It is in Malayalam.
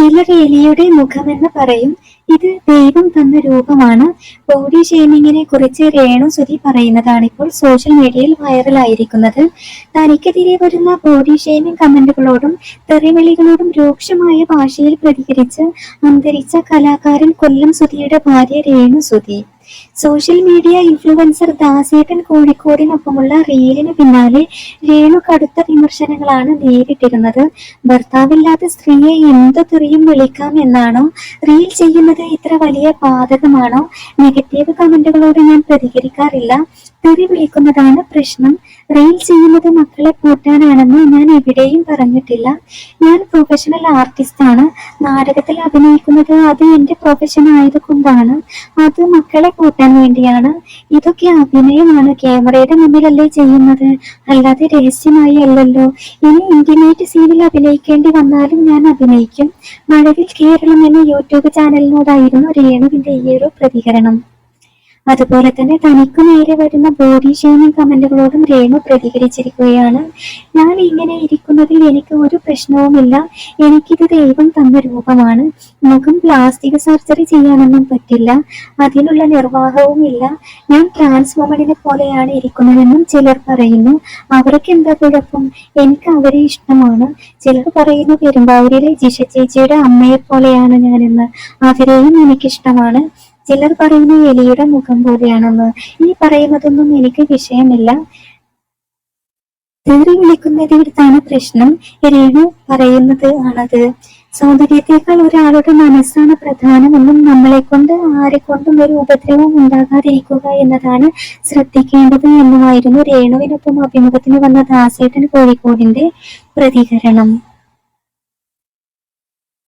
ചിലർ എലിയുടെ മുഖമെന്ന് പറയും. ഇത് ദൈവം തന്ന രൂപമാണ്. ബോഡി ഷേമിങ്ങിനെ കുറിച്ച് രേണു സുധി പറയുന്നതാണ് ഇപ്പോൾ സോഷ്യൽ മീഡിയയിൽ വൈറലായിരിക്കുന്നത്. തനിക്കെതിരെ വരുന്ന ബോഡി ഷേമിംഗ് കമന്റുകളോടും തെറിവിളികളോടും രൂക്ഷമായ ഭാഷയിൽ പ്രതികരിച്ച് അന്തരിച്ച കലാകാരൻ കൊല്ലം സുധിയുടെ ഭാര്യ Renu Sudhi. Social media influencer Dasettan കോഴിക്കോടിനൊപ്പമുള്ള റീലിന് പിന്നാലെ രേണു കടുത്ത വിമർശനങ്ങളാണ് നേരിട്ടിരുന്നത്. ഭർത്താവില്ലാത്ത സ്ത്രീയെ എന്തു തെറിയും വിളിക്കാം എന്നാണോ? റീൽ ചെയ്യുന്നത് ഇത്ര വലിയ പാതകമാണോ നെഗറ്റീവ് കമന്റുകളോട് ഞാൻ പ്രതികരിക്കാറില്ല. തെറി വിളിക്കുന്നതാണ് പ്രശ്നം. റീൽ ചെയ്യുന്നത് മക്കളെ കൂട്ടാനാണെന്ന് ഞാൻ എവിടെയും പറഞ്ഞിട്ടില്ല. ഞാൻ പ്രൊഫഷണൽ ആർട്ടിസ്റ്റ് ആണ്. നാടകത്തിൽ അഭിനയിക്കുന്നത് അത് എന്റെ പ്രൊഫഷൻ ആയതുകൊണ്ടാണ്. അത് മക്കളെ കൂട്ടാൻ വേണ്ടിയാണ്. ഇതൊക്കെ അഭിനയമാണ്. ക്യാമറയുടെ മുന്നിലല്ലേ ചെയ്യുന്നത്. അല്ലാതെ രഹസ്യമായി അല്ലല്ലോ. ഇനി ഇന്റിമേറ്റ് സീനിൽ അഭിനയിക്കേണ്ടി വന്നാലും ഞാൻ അഭിനയിക്കും. മഴവിൽ കേരളം എന്ന യൂട്യൂബ് ചാനലിനോടായിരുന്നു രേണുവിന്റെ ഈ ഒരു പ്രതികരണം. അതുപോലെ തന്നെ തനിക്ക് നേരെ വരുന്ന ബോഡി ഷെയിമിംഗ് കമന്റുകളോടും രേണു പ്രതികരിച്ചിരിക്കുകയാണ്. ഞാൻ ഇങ്ങനെ ഇരിക്കുന്നതിൽ എനിക്ക് ഒരു പ്രശ്നവുമില്ല. എനിക്കിത് ദൈവം തന്ന രൂപമാണ്. മുഖം പ്ലാസ്റ്റിക് സർജറി ചെയ്യാനൊന്നും പറ്റില്ല. അതിനുള്ള നിർവാഹവും ഇല്ല ഞാൻ ട്രാൻസ് പോലെയാണ് ഇരിക്കുന്നതെന്നും ചിലർ പറയുന്നു. അവർക്ക് എന്താ കുഴപ്പം? എനിക്ക് അവരെ ഇഷ്ടമാണ്. ചിലർ പറയുന്നു പെരുമ്പാവൂരിലെ ജിഷ ചേച്ചിയുടെ അമ്മയെ പോലെയാണ് ഞാനെന്ന്. അവരെയും എനിക്കിഷ്ടമാണ്. ചിലർ പറയുന്ന എലിയുടെ മുഖം പോലെയാണെന്ന്. ഈ പറയുന്നതൊന്നും എനിക്ക് വിഷയമില്ല. തെറി വിളിക്കുന്നതിടത്താണ് പ്രശ്നം. രേണു പറയുന്നത് ആണത്. സൗന്ദര്യത്തെക്കാൾ ഒരാളുടെ മനസ്സാണ് പ്രധാനമെന്നും നമ്മളെ കൊണ്ട് ആരെ കൊണ്ടും ഒരു ഉപദ്രവം ഉണ്ടാകാതിരിക്കുക എന്നതാണ് ശ്രദ്ധിക്കേണ്ടത് എന്നുമായിരുന്നു രേണുവിനൊപ്പം അഭിമുഖത്തിന് വന്ന ദാസേട്ടൻ കോഴിക്കോടിന്റെ പ്രതികരണം.